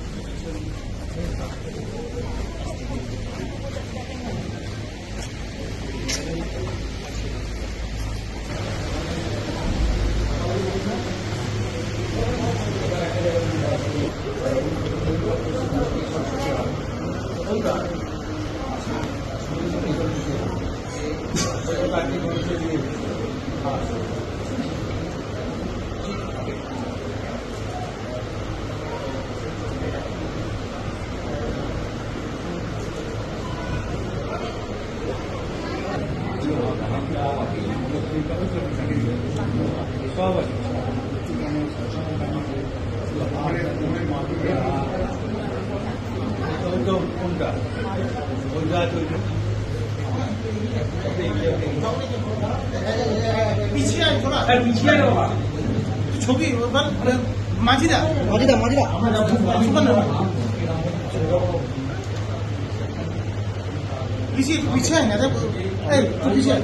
真的。 কোনটা ওইটা আছে ওইটা পিছিয়ে আয় তোরা আর পিছিয়ে আয় বাবা ছবি ওবার মাঝিরা মাঝিদা মাঝিদা সুকান্ত পিছিয়ে পিছিয়ে আয় না রে এই তুই পিছিয়ে আয়।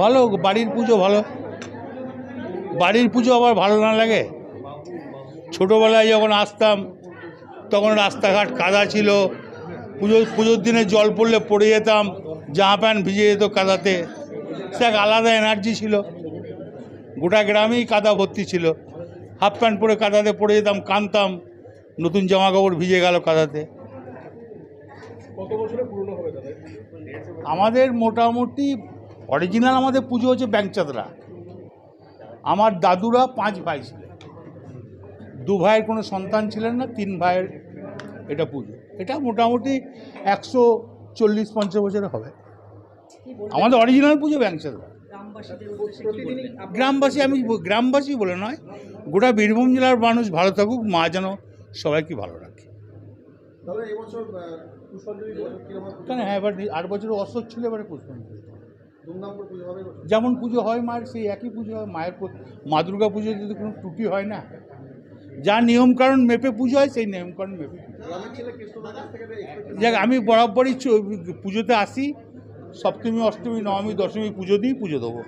ভালো বাড়ির পুজো ভালো। বাড়ির পুজো আবার ভালো না লাগে। ছোটোবেলায় যখন আসতাম তখন রাস্তাঘাট কাদা ছিল। পুজো পুজোর দিনে জল পড়লে পড়ে যেতাম জামা প্যান্ট ভিজে যেত কাদাতে। সে এক আলাদা এনার্জি ছিল। গোটা গ্রামেই কাদা ভর্তি ছিল। হাফ প্যান্ট পরে কাদাতে পড়ে যেতাম কানতাম। নতুন জামা কাপড় ভিজে গেল কাদাতে। আমাদের মোটামুটি অরিজিনাল আমাদের পুজো হচ্ছে ব্যাংচাদরা আমার দাদুরা পাঁচ ভাই ছিলেন। দু ভাইয়ের কোনো সন্তান ছিলেন না তিন ভাইয়ের এটা পুজো। এটা মোটামুটি একশো চল্লিশ পঞ্চাশ বছরে হবে। আমাদের অরিজিনাল পুজো ব্যাংচাদরা গ্রামবাসী আমি গ্রামবাসী বলে নয় গোটা বীরভূম জেলার মানুষ ভালো থাকুক মা যেন সবাইকে ভালো রাখে। কেন হ্যাঁ এবার আট বছর অসৎ ছিল এবারে পুষ্পাঞ্জলি যেমন পুজো হয় মায়ের সেই একই পুজো হয়। মায়ের মা দুর্গা পুজোতে যদি কোনো ত্রুটি হয় না যা নিয়মকানুন মেপে পুজো হয় সেই নিয়মকানুন মেপে পুজো যাক আমি বরাবরই পুজোতে আসি। সপ্তমী অষ্টমী নবমী দশমী পুজো দিই পুজো দেবো।